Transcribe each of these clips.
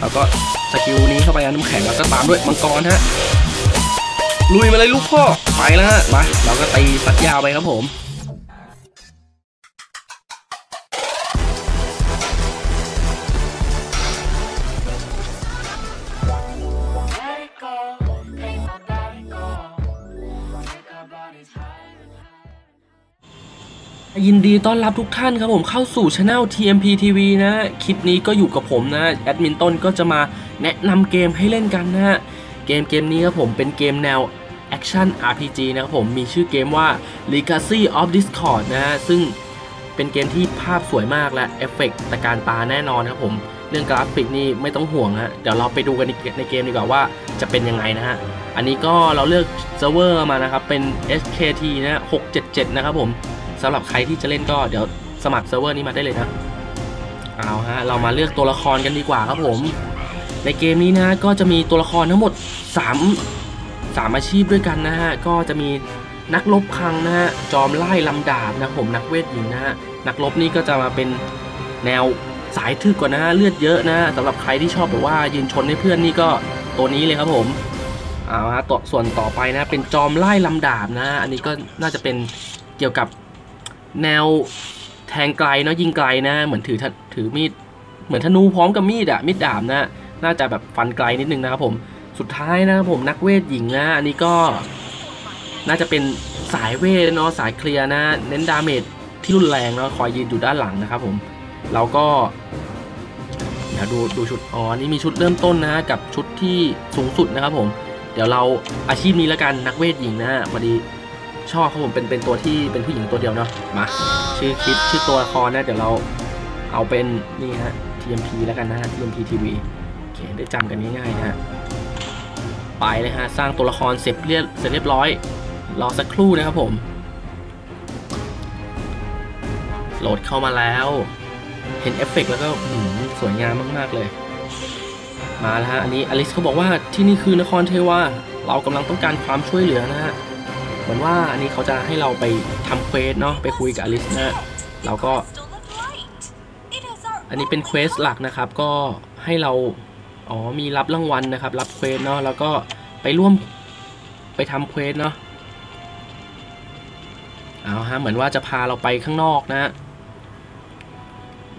แล้วก็สกิลนี้เข้าไปนะน้ำแข็งแล้วก็ตามด้วยมังกรฮะลุยมาเลยลูกพ่อไปแล้วฮะมาเราก็ตีสัดยาวไปครับผม ยินดีต้อนรับทุกท่านครับผมเข้าสู่ช anel TMP TV นะคลิปนี้ก็อยู่กับผมนะแอดมินต้นก็จะมาแนะนำเกมให้เล่นกันนะฮะเกมเกมนี้ครับผมเป็นเกมแนว Action RPG นะครับผมมีชื่อเกมว่า Legacy of Discord นะฮะซึ่งเป็นเกมที่ภาพสวยมากและเอฟเฟกต์ตะการตาแน่นอนครับผมเรื่องกราฟิกนี่ไม่ต้องห่วงฮะเดี๋ยวเราไปดูกันในในเกมดีกว่าว่าจะเป็นยังไงนะฮะอันนี้ก็เราเลือกเซิร์ฟเวอร์มานะครับเป็น SKT นะ677 นะครับผม สำหรับใครที่จะเล่นก็เดี๋ยวสมัครเซิร์ฟเวอร์นี้มาได้เลยนะเอาฮะเรามาเลือกตัวละครกันดีกว่าครับผม ในเกมนี้นะก็จะมีตัวละครทั้งหมด 3 3 อาชีพด้วยกันนะฮะก็จะมีนักรบคลังนะฮะจอมไล่ลำดาบนะผมนักเวทหญิงนะฮะนักรบนี่ก็จะมาเป็นแนวสายทึกกว่านะฮะเลือดเยอะนะสำหรับใครที่ชอบแบบว่ายืนชนให้เพื่อนนี่ก็ตัวนี้เลยครับผมเอาฮะตัวส่วนต่อไปนะเป็นจอมไล่ลำดาบนะอันนี้ก็น่าจะเป็นเกี่ยวกับ แนวแทงไกลเนาะยิงไกลนะ เหมือนถือถือมีดเหมือนธนูพร้อมกับมีดอะมีดดาบนะน่าจะแบบฟันไกลนิดนึงนะครับผมสุดท้ายนะครับผมนักเวทหญิงนะอันนี้ก็น่าจะเป็นสายเวทเนาะสายเคลียร์นะ เน้นดาเมจที่รุนแรงเนาะคอยยืนอยู่ด้านหลังนะครับผมเราก็เดี๋ยวดูดูชุดอ๋อนี่มีชุดเริ่มต้นนะกับชุดที่สูงสุดนะครับผม เดี๋ยวเราอาชีพนี้แล้วกันนักเวทหญิงนะพอดี ชอบครับผมเป็นเป็นตัวที่เป็นผู้หญิงตัวเดียวเนาะมาชื่อคลิปชื่อตัวละครนะเดี๋ยวเราเอาเป็นนี่ฮะ TMP แล้วกันนะฮะ TMP TV โอเคได้จำกันง่ายๆนะฮะไปเลยฮะสร้างตัวละครเสร็จเรียบเสร็จเรียบร้อยรอสักครู่นะครับผม โหลดเข้ามาแล้ว เห็นเอฟเฟกต์แล้วก็อื้อหือสวยงามมากๆเลย มาแล้วฮะอันนี้อลิสเขาบอกว่าที่นี่คือนครเทวาเรากำลังต้องการความช่วยเหลือนะฮะ เหมือนว่าอันนี้เขาจะให้เราไปทำเควสเนาะไปคุยกับอลิสนะเราก็ อันนี้เป็นเควสหลักนะครับ ก็ให้เราอ๋อมีรับรางวัลนะครับ รับเควสเนาะแล้วก็ไปร่วมไปทำเควสเนาะเอาฮะเหมือนว่าจะพาเราไปข้างนอกนะ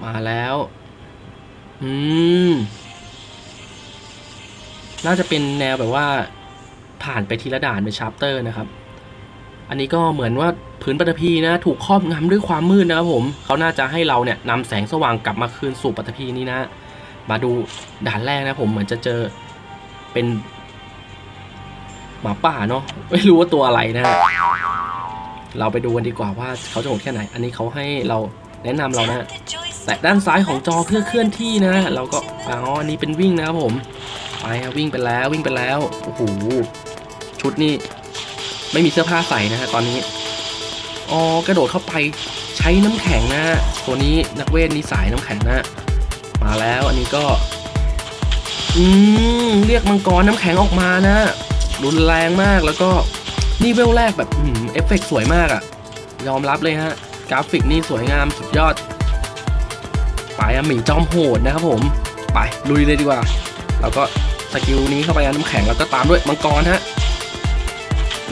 มาแล้ว อืม น่าจะเป็นแนวแบบว่าผ่านไปทีละด่านเป็นชาร์ปเตอร์นะครับ อันนี้ก็เหมือนว่าผืนปฐพีนะ ถูกครอบงำด้วยความมืดนะครับผมเขาน่าจะให้เราเนี่ยนำแสงสว่างกลับมาคืนสู่ปฐพีนี้นะ มาดูด่านแรกนะผมเหมือนจะเจอเป็นหมาป่าเนาะไม่รู้ว่าตัวอะไรนะเราไปดูกันดีกว่าว่าเขาจะโหดแค่ไหน อันนี้เขาให้เราแนะนำเรานะแตะด้านซ้ายของจอเพื่อเคลื่อนที่นะ เราก็อ๋ออันนี้เป็นวิ่งนะครับผมไปครับวิ่งไปแล้ววิ่งไปแล้วโอ้โหชุดนี่ ไม่มีเสื้อผ้าใส่นะฮะตอนนี้ อ๋อกระโดดเข้าไปใช้น้ำแข็งนะฮะตัวนี้นักเวทนี่สายน้ำแข็งนะมาแล้วอันนี้ก็ อืมเรียกมังกรน้ำแข็งออกมานะรุนแรงมากแล้วก็นี่เวลแรกแบบอืมเอฟเฟกต์สวยมากอะ่ะ ยอมรับเลยฮะ กราฟิกนี่สวยงามสุดยอดไปอะหมีจอมโหดนะครับผม ไปลุยเลยดีกว่า แล้วก็สกิลนี้เข้าไปนะน้ำแข็งแล้วก็ตามด้วยมังกรฮะ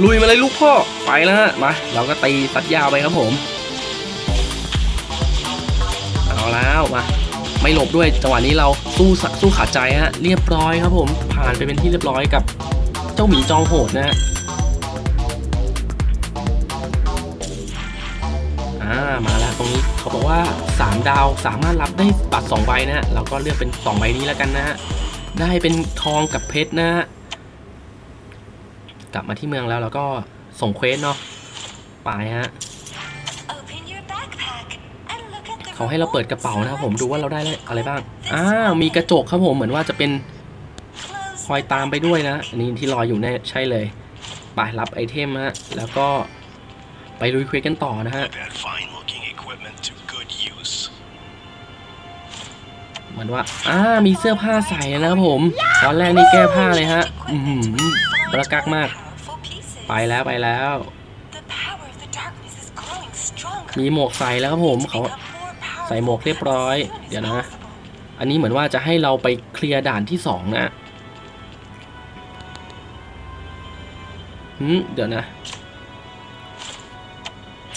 ลุยมาเลยลูกพ่อไปแล้วฮะมาเราก็ตีสัดยาวไปครับผมเอาแล้วมาไม่หลบด้วยจังหวะนี้เราสู้สักสู้ขาดใจฮะเรียบร้อยครับผม ผ่านไปเป็นที่เรียบร้อยกับเจ้าหมีจอมโหดนะฮะอ่ามาแล้วตรงนี้เขาบอกว่า 3 ดาวสามารถรับได้บัตร2ใบนะฮะเราก็เลือกเป็น 2 ใบนี้แล้วกันนะฮะได้เป็นทองกับเพชรนะฮะ กลับมาที่เมืองแล้วแล้วก็ส่งเควสเนาะไปฮะเขาให้เราเปิดกระเป๋านะครับผมดูว่าเราได้อะไรบ้างอ้าวมีกระจกครับผมเหมือนว่าจะเป็นคอยตามไปด้วยนะอันนี้ที่รออยู่แน่ใช่เลยไปรับไอเทมฮะแล้วก็ไปลุยเควสกันต่อนะฮะ Put that fine looking equipment to good use. เหมือนว่า อ่า มีเสื้อผ้าใส่นะครับผม ตอนแรกนี่แก้ผ้าเลยฮะ อือหือ ประกักมาก ไปแล้วไปแล้ว มีหมวกใส่แล้วครับผมเขาใส่หมวกเรียบร้อย เดี๋ยวนะ อันนี้เหมือนว่าจะให้เราไปเคลียร์ด่านที่สองนะหืมเดี๋ยวนะ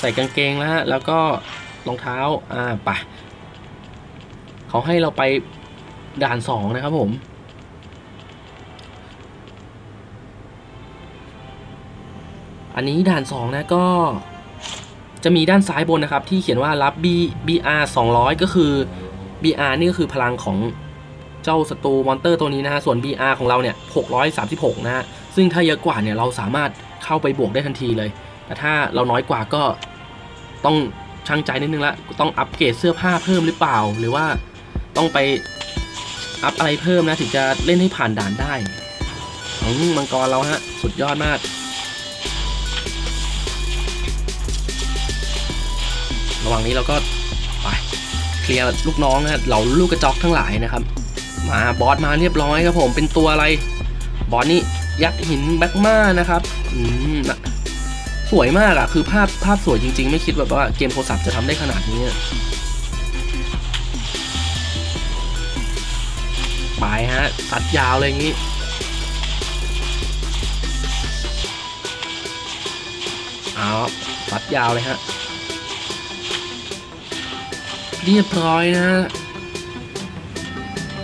ใส่กางเกงแล้วฮะแล้วก็รองเท้า อ่าไปเขาให้เราไปด่านสองนะครับผม อันนี้ด่านสองนะก็จะมีด้านซ้ายบนนะครับ ที่เขียนว่ารับ B BR 200 ก็คือ BR นี่ก็คือพลังของเจ้าศัตรูมอนเตอร์ตัวนี้นะฮะ ส่วน BR ของเราเนี่ย 636 นะฮะ ซึ่งถ้าเยอะกว่าเนี่ยเราสามารถเข้าไปบวกได้ทันทีเลย แต่ถ้าเราน้อยกว่าก็ต้องช่างใจนิดนึงละ ต้องอัปเกรดเสื้อผ้าเพิ่มหรือเปล่า หรือว่าต้องไปอัพอะไรเพิ่มนะถึงจะเล่นให้ผ่านด่านได้อืมมังกรเราฮะ สุดยอดมาก ระหว่างนี้เราก็ไปเคลียร์ลูกน้องนะเหล่าลูกกระจอกทั้งหลายนะครับ มาบอสมาเรียบร้อยครับผมเป็นตัวอะไร บอสนี่ยักษ์หินแบ็กมานะครับอืมนะสวยมากอะคือภาพภาพสวยจริง ๆ ไม่คิดแบบว่าเกมโทรศัพท์จะทำได้ขนาดนี้ไปฮะตัดยาวเลยอย่างนี้เอาตัดยาวเลยฮะ เรียบร้อยนะ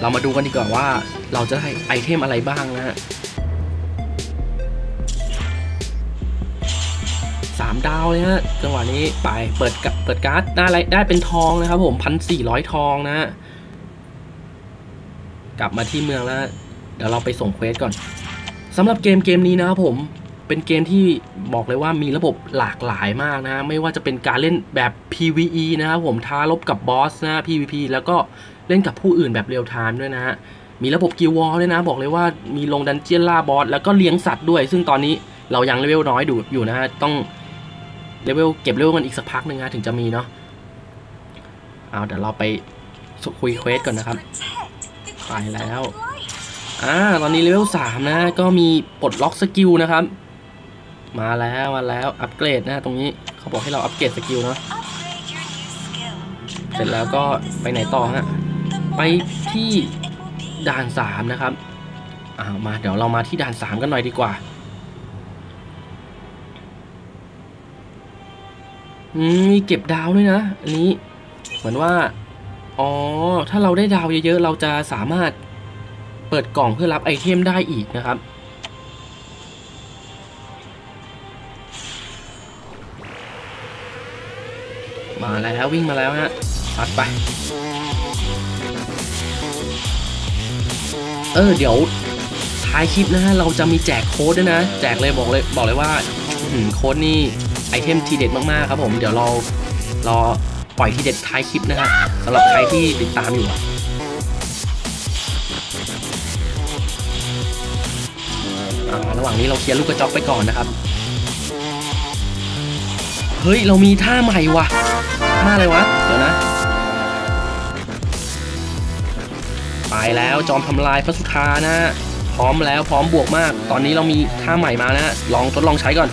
เรามาดูกันดีกว่าว่าเราจะได้ไอเทมอะไรบ้างนะฮะสามดาวเลยฮะจังหวะนี้ไปเปิดกะเปิดการ์ดได้ไรได้เป็นทองนะครับผมพันสี่ร้อยทองนะฮะ กลับมาที่เมืองแล้ว เดี๋ยวเราไปส่งเควสก่อนสำหรับเกมเกมนี้นะครับผม เป็นเกมที่บอกเลยว่ามีระบบหลากหลายมากนะ ไม่ว่าจะเป็นการเล่นแบบ PVE นะครับผมท้ารบกับบอสนะ PVP แล้วก็เล่นกับผู้อื่นแบบเรียลไทม์ด้วยนะฮะมีระบบกิลวอลด้วยนะ บอกเลยว่ามีลงดันเจียนล่าบอสแล้วก็เลี้ยงสัตว์ด้วย ซึ่งตอนนี้เรายังเลเวลน้อยดูอยู่นะฮะต้องเลเวลเก็บเลเวลกันอีกสักพักหนึ่งนะถึงจะมีเนาะเอาเดี๋ยวเราไปคุยเควสก่อนนะครับไปแล้วอ่าตอนนี้เลเวลสามนะก็มีปลดล็อกสกิลนะครับ มาแล้วมาแล้วอัปเกรดนะตรงนี้เขาบอกให้เราอัปเกรดสกิลเนาะเสร็จแล้วก็ไปไหนต่อฮะไปที่ด่านสามนะครับอ่ามาเดี๋ยวเรามาที่ด่านสามกันหน่อยดีกว่าอืมีเก็บดาวด้วยนะ อันนี้เหมือนว่า อ๋อ ถ้าเราได้ดาวเยอะๆ เราจะสามารถเปิดกล่องเพื่อรับไอเทมได้อีกนะครับ แล้ววิ่งมาแล้วฮะปัดไป เออเดี๋ยวท้ายคลิปนะฮะเราจะมีแจกโค้ดด้วยนะ แจกเลยบอกเลยบอกเลยว่าโค้ดนี่ไอเทมทีเด็ดมากๆครับผมเดี๋ยวเรารอปล่อยทีเด็ดท้ายคลิปนะฮะสำหรับใครที่ติดตามอยู่ระหว่างนี้เราเคลียร์ลูกกระจอกไปก่อนนะครับ เฮ้ย เรามีท่าใหม่ว่ะ ท่าอะไรวะ เดี๋ยวนะ ไปแล้วจอมทำลายพระสุธานะ พร้อมแล้วพร้อมบวกมาก ตอนนี้เรามีท่าใหม่มานะ ลองทดลองใช้ก่อน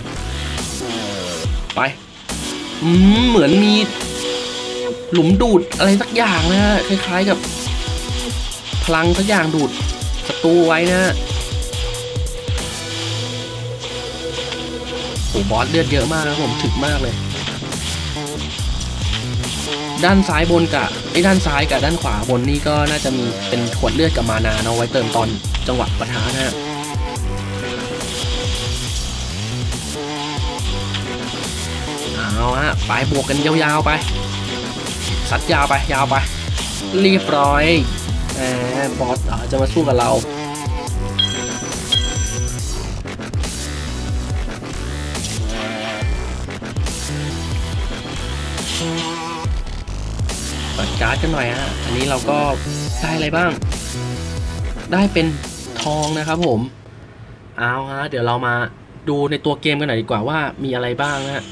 ไปเหมือนมีหลุมดูดอะไรสักอย่างนะฮะคล้ายๆกับ พลังสักอย่างดูดศัตรูไว้นะโอ้บอสเลือดเยอะมากนะครับผมถึกมากเลย ด้านซ้ายบนกับไอ้ด้านซ้ายกับด้านขวาบนนี่ก็น่าจะมีเป็นขวดเลือดกับมานาเนาะไว้เติมตอนจังหวะปะทะนะฮะเอาฮะไปบวกกันยาวๆไป สัดยาวไปยาวไป เรียบร้อยแหมบอสจะมาสู้กับเรา การ์ดกันหน่อยฮะอันนี้เราก็ได้อะไรบ้าง ได้เป็นทองนะครับผมเอาฮะเดี๋ยวเรามาดูในตัวเกมกันหน่อยดีกว่าว่ามีอะไรบ้างนะฮะ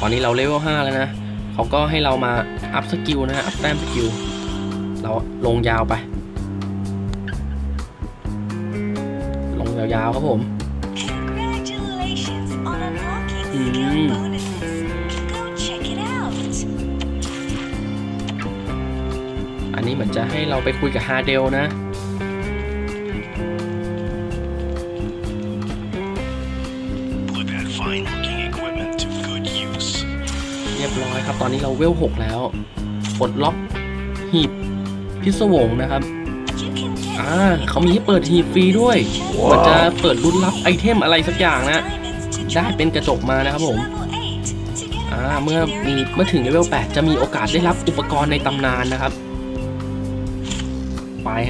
ตอนนี้เราเลเวล5แล้วนะเขาก็ให้เรามาอัพสกิลนะฮะอัพแต้มสกิลเราลงยาวไป ลงยาวๆครับผม Congratulations on จะให้เราไปคุยกับฮาเดลนะ Put that fine looking equipment to good use. เรียบร้อยครับ ตอนนี้เราเวล 6 แล้วปลดล็อกหีบพิศวงนะครับอ่าเขามีให้เปิดหีบฟรีด้วยเหมือนจะเปิดรุ่นลับไอเทมอะไรสักอย่างนะ ได้เป็นกระจกมานะครับผมอ่าเมื่อมีเมื่อถึงเลเวล 8 จะมีโอกาสได้รับอุปกรณ์ในตำนานนะครับไป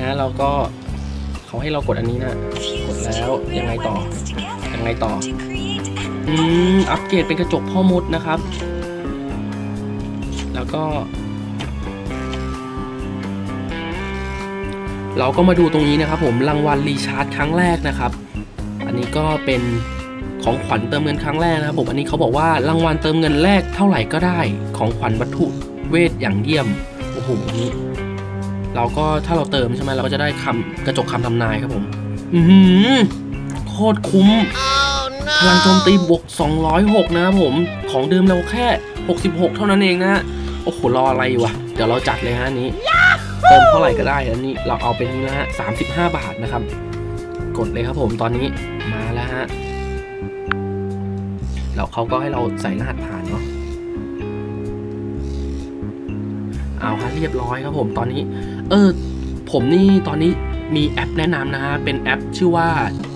ฮะเราก็เขาให้เรากดอันนี้นะกดแล้วยังไงต่อยังไงต่ออืมอัปเกรดเป็นกระจกพ่อมดนะครับ แล้วก็ เราก็มาดูตรงนี้นะครับ ผมรางวัลรีชาร์จครั้งแรกนะครับ อันนี้ก็เป็นของขวัญเติมเงินครั้งแรกนะครับผมอันนี้เขาบอกว่ารางวัลเติมเงินแรกเท่าไหร่ก็ได้ ของขวัญวัตถุเวทอย่างเยี่ยมโอ้โหนนี้ เราก็ถ้าเราเติมใช่ไหมเราก็จะได้คำกระจกคำทำนายครับผม อือหือโคตรคุ้มพลังโจมตีบวก 206 นะครับผม ของเดิมเราแค่ 66 เท่านั้นเองนะฮะ โอ้โห รออะไรอยู่วะ เดี๋ยวเราจัดเลยฮะอันนี้เติมเท่าไหร่ก็ได้อันนี้ เราเอาเป็นนี้นะฮะ 35 บาทนะครับ กดเลยครับผมตอนนี้ มาแล้วฮะ แล้วเขาก็ให้เราใส่รหัสผ่านเนาะเอาฮะเรียบร้อยครับผมตอนนี้ เออ ผมนี่ตอนนี้มีแอปแนะนำนะฮะ เป็นแอปชื่อว่า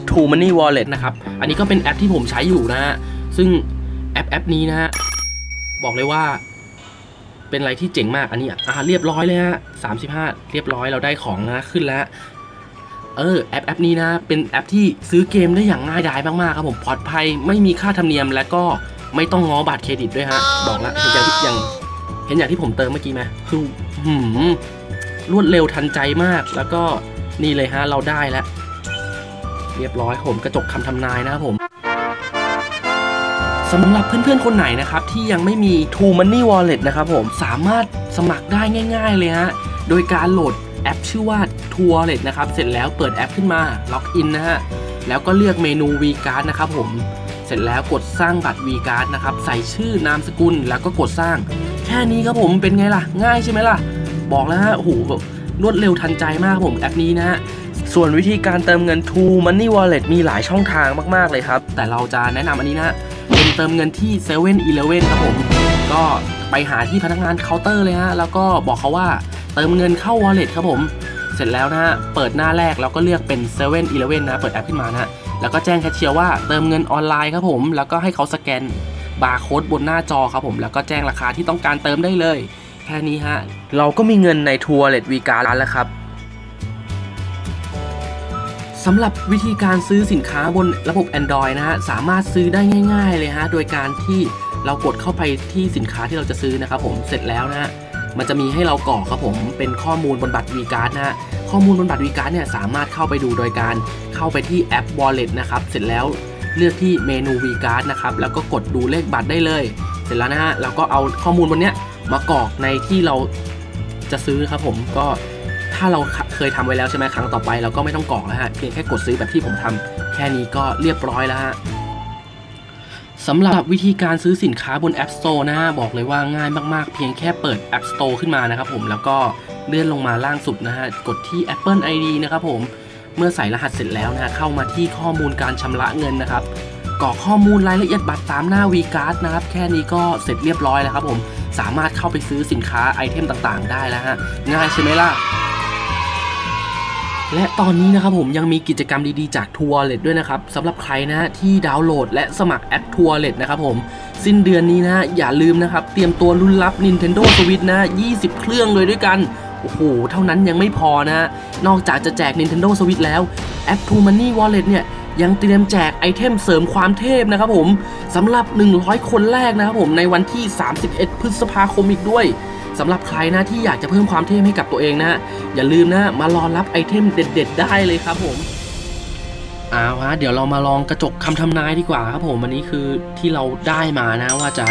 True Money Wallet นะครับ อันนี้ก็เป็นแอปที่ผมใช้อยู่นะฮะ ซึ่งแอปแอปนี้นะฮะ บอกเลยว่า เป็นอะไรที่เจ๋งมาก อันนี้อ่าเรียบร้อยเลยฮะ35เรียบร้อยเราได้ของนะขึ้นแล้ว เออแอปแอปนี้นะ เป็นแอปที่ซื้อเกมได้อย่างง่ายดายมากๆครับผมปลอดภัยไม่มีค่าธรรมเนียมและก็ไม่ต้องง้อบัตรเครดิตด้วยฮะ บอกแล้วเห็นอย่างที่อย่างเห็นอย่างที่ผมเติมเมื่อกี้ไหมคือหืม รวดเร็วทันใจมาก แล้วก็นี่เลยฮะเราได้แล้ว เรียบร้อยผมกระจกคำทำนายนะครับผมสำหรับเพื่อนๆคนไหนนะครับ ที่ยังไม่มี True Money Wallet นะครับผมสามารถสมัครได้ง่าย ๆเลยฮะโดยการโหลดแอปชื่อว่า True Wallet นะครับ เสร็จแล้วเปิดแอปขึ้นมาล็อกอินนะฮะแล้วก็เลือกเมนู V Card นะครับผมเสร็จแล้วกดสร้างบัตร V Card นะครับ ใส่ชื่อนามสกุลแล้วก็กดสร้าง แค่นี้ครับผมเป็นไงล่ะ ง่ายใช่ไหมล่ะ บอกแล้วฮะโอ้โหรวดเร็วทันใจมากครับผมแอปนี้นะฮะส่วนวิธีการเติมเงิน True Money Wallet มีหลายช่องทางมาก ๆ เลยครับ แต่เราจะแนะนำอันนี้นะเป็นเติมเงินที่7 e เ e ่ e อครับผม ก็ไปหาที่พนักงานเคาน์เตอร์เลยฮะ แล้วก็บอกเขาว่าเติมเงินเข้า Wallet ครับผม เสร็จแล้วนะฮะ เปิดหน้าแรกเราก็เลือกเป็น7 e เ e ่ e อนะ เปิดแอปขึ้นมานะฮะแล้วก็แจ้งแคชเชียร์ว่าเติมเงินออนไลน์ครับผม แล้วก็ให้เขาสแกนบาร์โค้ดบนหน้าจอครับผม แล้วก็แจ้งราคาที่ต้องการเติมได้เลย แค่นี้ฮะ เราก็มีเงินในทัวร์เลดวีการ์แล้วครับสำหรับวิธีการซื้อสินค้าบนระบบ Android นะฮะ สามารถซื้อได้ง่าย ๆ เลยฮะ โดยการที่เรากดเข้าไปที่สินค้าที่เราจะซื้อนะครับผมเสร็จแล้วนะฮะมันจะมีให้เรากรอกครับผมเป็นข้อมูลบนบัตร V Card นะฮะข้อมูลบนบัตร V Card เนี่ยสามารถเข้าไปดูโดยการเข้าไปที่แอป Wallet นะครับเสร็จแล้วเลือกที่เมนู V Card นะครับแล้วก็กดดูเลขบัตรได้เลย เสร็จแล้วนะฮะเราก็เอาข้อมูลบนเนี้ย มากรอกในที่เราจะซื้อครับผมก็ถ้าเราเคยทำไว้แล้วใช่ไหมครั้งต่อไปเราก็ไม่ต้องกรอกแล้วฮะเพียงแค่กดซื้อแบบที่ผมทำแค่นี้ก็เรียบร้อยแล้วฮะสำหรับวิธีการซื้อสินค้าบน App Store นะฮะบอกเลยว่าง่ายมากๆ เพียงแค่เปิด App Store ขึ้นมานะครับผมแล้วก็เลื่อนลงมาล่างสุดนะฮะกดที่ Apple ID นะครับผมเมื่อใส่รหัสเสร็จแล้วนะฮะเข้ามาที่ข้อมูลการชำระเงินนะครับ รอกข้อมูลรายละเอียดบัตรตามหน้า V Card นะครับ แค่นี้ก็เสร็จเรียบร้อยแล้วครับผม สามารถเข้าไปซื้อสินค้าไอเทมต่างๆ ได้แล้วฮะ ง่ายใช่ไหมล่ะและตอนนี้นะครับผมยังมีกิจกรรมดีๆจาก t o u r l e t ด้วยนะครับสำหรับใครนะที่ดาวน์โหลดและสมัครแอป t o u r l e t นะครับผมสิ้นเดือนนี้นะอย่าลืมนะครับ เตรียมตัวลุ้นรับ Nintendo Switch นะ 20 เครื่องเลยด้วยกัน โอ้โห เท่านั้นยังไม่พอนะ นอกจากจะแจก Nintendo Switch แล้วแอป True Money Wallet เนี่ย ยังเตรียมแจกไอเทมเสริมความเทพนะครับผมสำหรับ 100 คนแรกนะครับผมในวันที่ 31 พฤษภาคมอีกด้วยสำหรับใครนะที่อยากจะเพิ่มความเทพให้กับตัวเองนะอย่าลืมนะมารอรับไอเทมเด็ด ๆ ได้เลยครับผมเอาฮะเดี๋ยวเรามาลองกระจกคำทำนายดีกว่าครับผมอันนี้คือที่เราได้มานะว่าจะ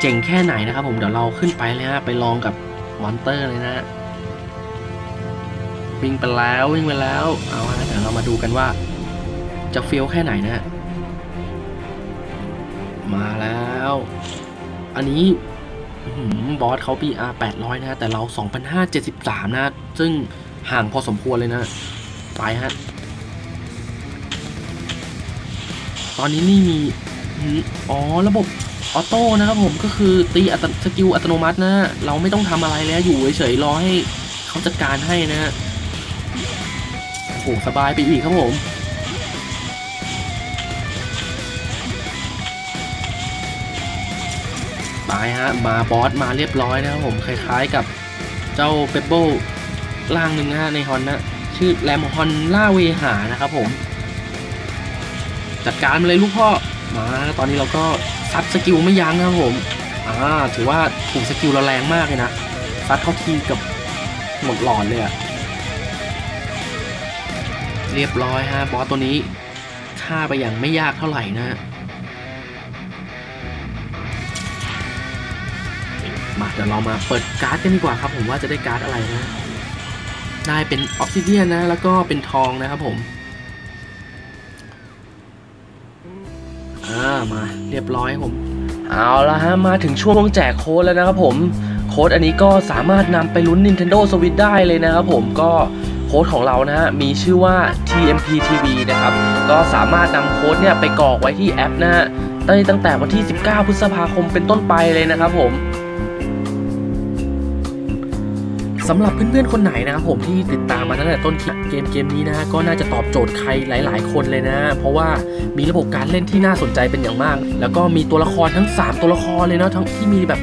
เจ๋งแค่ไหนนะครับผมเดี๋ยวเราขึ้นไปเลยฮะไปลองกับมอนเตอร์เลยนะวิ่งไปแล้ววิ่งไปแล้วเอาฮะเดี๋ยวเรามาดูกันว่า จะเฟี้ยวแค่ไหนนะมาแล้ว อันนี้บอสเขา PR 800 นะฮะ แต่เรา 2,573 นะ ซึ่งห่างพอสมควรเลยนะ ไปฮะ ตอนนี้นี่มี อ๋อ ระบบออโต้นะครับผม ก็คือตีอัตสกิลอัตโนมัตินะ เราไม่ต้องทำอะไรแล้ว อยู่เฉยๆ รอให้เขาจัดการให้นะฮะโอ้โห สบายไปอีกครับผม ปฮะมาบอสมาเรียบร้อยนะครับผมคล้ายๆกับเจ้าเปเปิลล่างหนึ่งนะฮะในฮอนนะชื่อแรมฮอนล่าเวหานะครับผม จัดการมาเลยลูกพ่อมาตอนนี้เราก็ซัดสกิลไม่ยั้งนะครับผมอ่าถือว่าถูกสกิลเราแรงมากเลยนะซัดเข้าทีกับหมดหลอดเลยอะเรียบร้อยฮะบอสตัวนี้ฆ่าไปอย่างไม่ยากเท่าไหร่นะ มาเดี๋ยวเรามาเปิดการ์ดกันดีกว่าครับ ผมว่าจะได้การ์ดอะไรนะ ได้เป็นออ s ซิเดียนนะ แล้วก็เป็นทองนะครับผมอ่ามาเรียบร้อยผม เอาละฮะมาถึงช่วงแจกโค้ดแล้วนะครับผมโค้ดอันนี้ก็สามารถนำไปลุ้น Nintendo Switch ได้เลยนะครับผมก็โค้ดของเรานะฮะมีชื่อว่า TMP TV นะครับ ก็สามารถนำโค้ดเนี่ยไปกรอกไว้ที่แอปนะฮะได้ตั้งแต่วันที่ 19 พฤษภาคมเป็นต้นไปเลยนะครับผม สำหรับเพื่อนๆคนไหนนะครับผมที่ติดตามมาตั้งแต่ต้นคลิปเกมเกมนี้นะก็น่าจะตอบโจทย์ใครหลาย ๆ คนเลยนะ เพราะว่ามีระบบการเล่นที่น่าสนใจเป็นอย่างมาก แล้วก็มีตัวละครทั้ง 3 ตัวละครเลยเนาะทั้งที่มีแบบ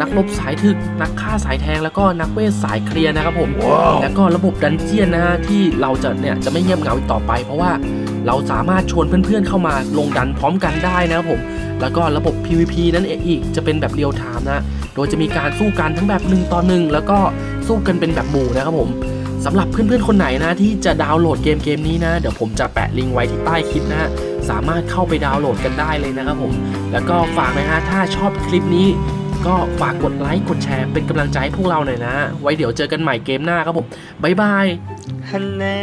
นักรบสายถึก นักฆ่าสายแทง แล้วก็นักเวทสายเคลียร์นะครับผมแล้วก็ระบบดันเจียนนะฮะที่เราจะเนี่ยจะไม่เงียบเหงาอีกต่อไป เพราะว่า เราสามารถชวนเพื่อนๆเข้ามาลงดันพร้อมกันได้นะครับผม แล้วก็ระบบ PVP นั่นเองอีกจะเป็นแบบเรียลไทม์นะ โดยจะมีการสู้กันทั้งแบบ1ต่อ1แล้วก็สู้กันเป็นแบบหมู่นะครับผมสำหรับเพื่อนๆคนไหนนะที่จะดาวน์โหลดเกมเกมนี้นะ เดี๋ยวผมจะแปะลิงก์ไว้ที่ใต้คลิปนะสามารถเข้าไปดาวน์โหลดกันได้เลยนะครับผม แล้วก็ฝากนะฮะถ้าชอบคลิปนี้ ก็ฝากกดไลค์กดแชร์เป็นกำลังใจให้พวกเราหน่อยนะ ไว้เดี๋ยวเจอกันใหม่เกมหน้าครับผมบ๊ายบาย ฮันแน่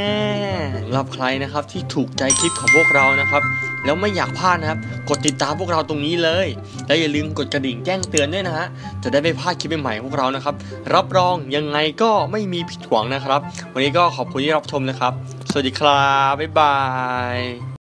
สำหรับใครนะครับที่ถูกใจคลิปของพวกเรานะครับ แล้วไม่อยากพลาดนะครับ กดติดตามพวกเราตรงนี้เลย และอย่าลืมกดกระดิ่งแจ้งเตือนด้วยนะฮะจะได้ไม่พลาดคลิปใหม่ๆของพวกเรานะครับ รับรองยังไงก็ไม่มีผิดหวังนะครับ วันนี้ก็ขอบคุณที่รับชมนะครับ สวัสดีครับบ๊ายบาย